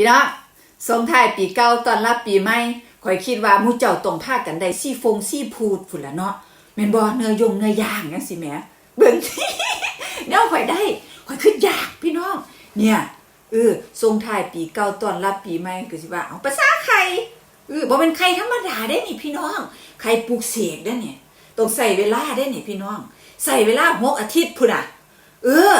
พี่น้องส่งท้ายปีเก่าตอนรับปีใหม่ข่อยคิดว่ามูเจ้าต้องพากันได้ซี่ฟงซี่พูดพุ่นละเนาะแม่นบ่เนื้อยงเนื้อย่างจังซี่แหมเบิ่งแนวข่อยได้ข่อยคืออยากพี่น้อง เนี่ยเออส่งท้ายปีเก่าตอนรับปีใหม่ก็สิว่าเอาภาษาไข่เออบ่เป็นไข่ธรรมดาได้นี่พี่น้องไข่ปลูกเสกได้เนี่ยต้องใส่เวลาได้นี่พี่น้อง ใส่เวลาหกอาทิตย์พุ่นน่ะ เออ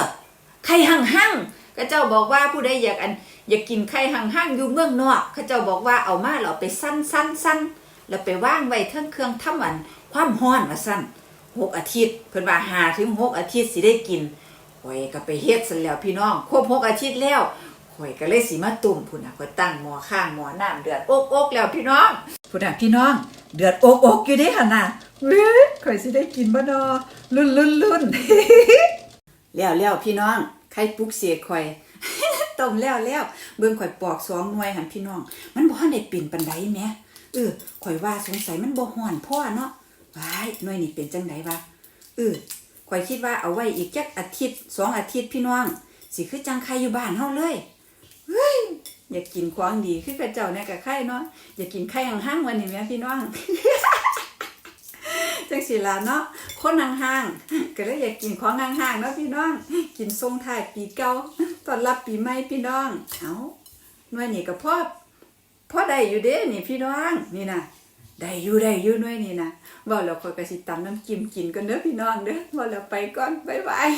ไข่หั่งหั่งๆ ก็เจ้าบอกว่าผู้ใดอยากอันอยากกินไข่หั่งหั่งอยู่เมืองนอกเขาเจ้าบอกว่าเอามาแล้วเอาไปสั้นสั้นสั้นแล้วไปว่างไว้เทิงเครื่องทำอันความร้อนว่าสั้นหกอาทิตย์เพิ่นว่าหาถึงหกอาทิตย์สิได้กินข่อยก็ไปเฮ็ดซะแล้วพี่น้องครบหกอาทิตย์แล้วข่อยก็เลยสิมาตุ่มพุ่นน่ะข่อยตั้งหม้อข้างหม้อน้ำเดือดอกอกแล้วพี่น้องพุ่นน่ะพี่น้อง เดือดอกอกอยู่เด้หั่นน่ะเว้ยข่อยสิได้กินบ่ดอลุ่นลุ่นลุ่นแล้วแล้วพี่น้อง ไข่ปลุกเสียข่อยต้มแล้วแล้วเบิ่งข่อยปอกสองหน่วยหันพี่น้อง มันบ่ทันได้เป็นปานใดแหมเออข่อยว่าสงสัยมันบ่ฮ้อนพ่อเนาะว้ายหน่วยนี่เป็นจังไดวะเออข่อยคิดว่าเอาไว้อีกจักอาทิตย์สองอาทิตย์พี่น้อง สิคือจังไข่อยู่บ้านเฮาเลยเฮ้ยอยากกินของดีคือกระเจ้าเนี่ยกับไข่เนาะอยากกินไข่ห่างๆวันนี้แหมพี่น้อง จังสิล่ะเนาะคนห่างๆก็เลยอยากกินของห่างๆเนาะพี่น้องกินทรงท้ายปีเก่าตอนรับปีใหม่พี่น้องเอาหน่วยนี่ก็พ่อพ่อได้อยู่เด้นี่พี่น้องนี่นะได้อยู่ได้อยู่หน่วยนี่นะว่าเราคอยก็สิตำน้ำกิมกินกันเด้อพี่น้องเด้อว่าเราไปก่อนบ๊ายบาย